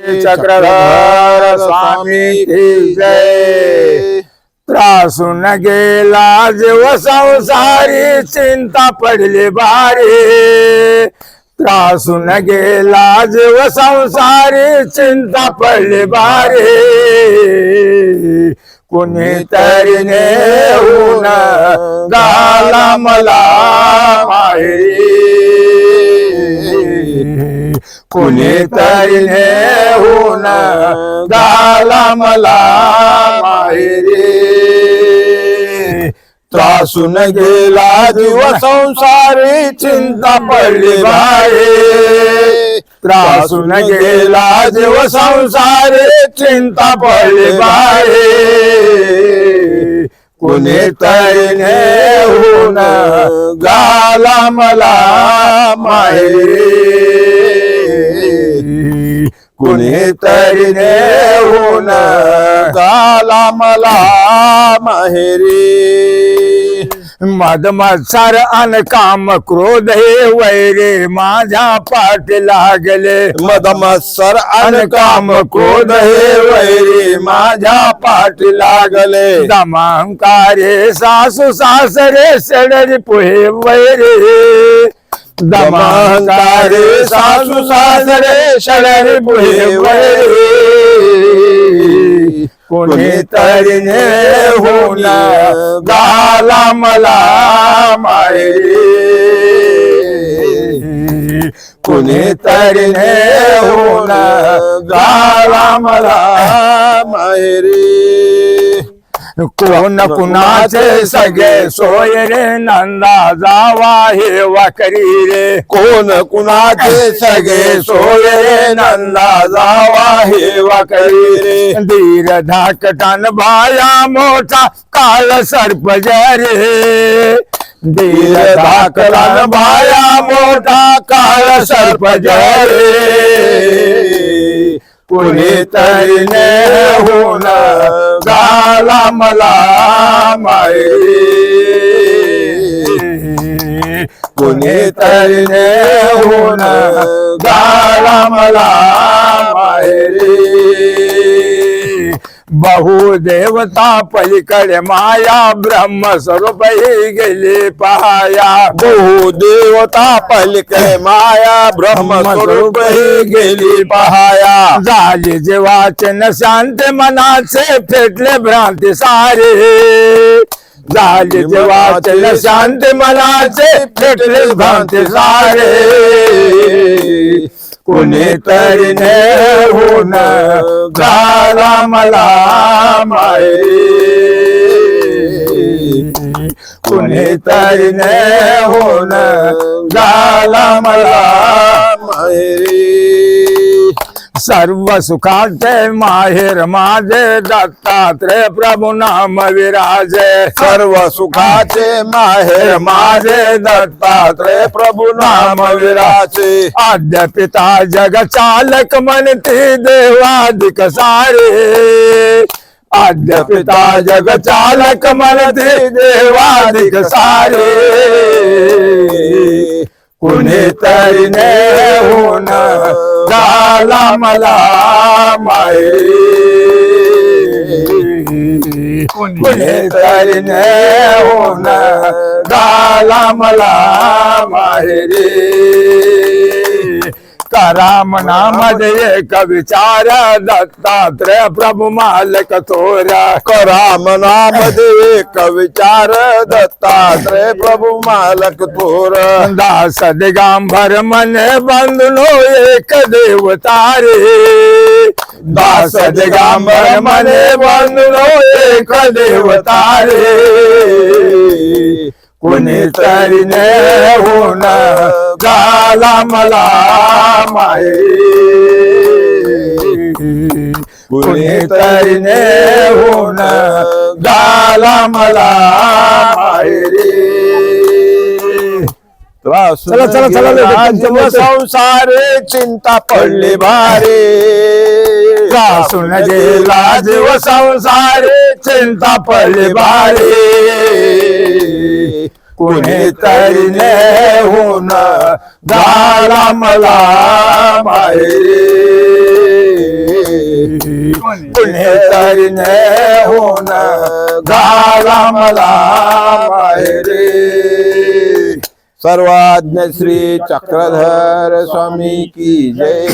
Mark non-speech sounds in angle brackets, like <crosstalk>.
चक्रधर स्वामी की जय। त्रासून गेला जीव संसारी चिंता पडली बारी त्रासून गेला जीव संसारी चिंता पडली बारी कुणीतरी नेऊन गाला मला माहेरी कुणीतरी नेऊन गाला मला माहेरी. त्रासून गेला जीव संसारी चिंता पडली बाई. त्रासून गेला जीव संसारी चिंता पडली बाई. कुणीतरी नेऊन गाला मला माहेरी. कुणीतरी नेऊन गाला मला माहेरी. मद मत्सर अन काम क्रोध हे वैरे माझ्या पाठ लागले. मद मत्सर अन काम क्रोध हे वैरे माझ्या पाठ लागले. दमांकारे सासू सासरे सडरी पुहे वैरे. दमांकारे सासू सासरे सडरी पुहे वैरे कोणीतरी नेऊन गाला मला माहेरी कुणीतरी नेऊन गाला मला मायरी कोण कुणाचे सगळे सोय रे नंदा जावा हे वाकरी रे. कोण कुणाचे सगळे सोय रे नंदा जावा हे वाकरी रे. धीर धाकटान भाया मोठा काळ सर्प रे. धीर धाकटान भाया मोठा काळ सर्प रे. कुणीतरी नेऊन गाला मला मायरी कुणीतरी नेऊन <laughs> गाला मला बहु बहुदेवता पलीकडे माया ब्रह्म स्वरूप ही गेली पहाया बहु देवता पलिके माया ब्रह्म स्वरूप ही गेली पहाया झाली जीवाचे न शांत मनाचे फेटले भ्रांती सारे. झाली जीवाचे न शांत मनाचे फेटले भ्रांती सारे. कुणीतरी नेऊन झाला मला मायरी कुणीतरी नेऊन झाला मला माहेरी सर्व सुखाचे माहेर माझे दत्तात्रय प्रभू नाम विराजे. सर्व सुखाचे माहेर माझे दत्तात्रय प्रभू नाम विराचे आद्य पिता जग चालक म्हणते देवाधिक सारे. आद्य पिता जग चालक म्हणते देवाधिक सारे. कुणीतरी नेऊन झाला मला मायरी. कुणीतरी नेऊन झाला मला माहेरी कराम नामदे एक विचार दत्तात्रय प्रभू मालक थोरा कराम नाम एक विचार दत्तात्रय प्रभू मालक थोर दास दिगांबर मन बंधुनो एक देवतारे दास दिगांबर मन बंधुनो एक देवतारे कुणीतरी नेऊन गाला मला माये. कुणीतरी नेऊन गाला मला माहेरी चला, चला, चला, लवकर, जीव संसारे चिंता पडली भारी. सासून गेला जीव संसारे चिंता पडली बारी कुणीतरी नेऊन गाला मला माहेरी तरी होऊन झाला मला माहेरी सर्वाज्ञ श्री चक्रधर स्वामी की जय.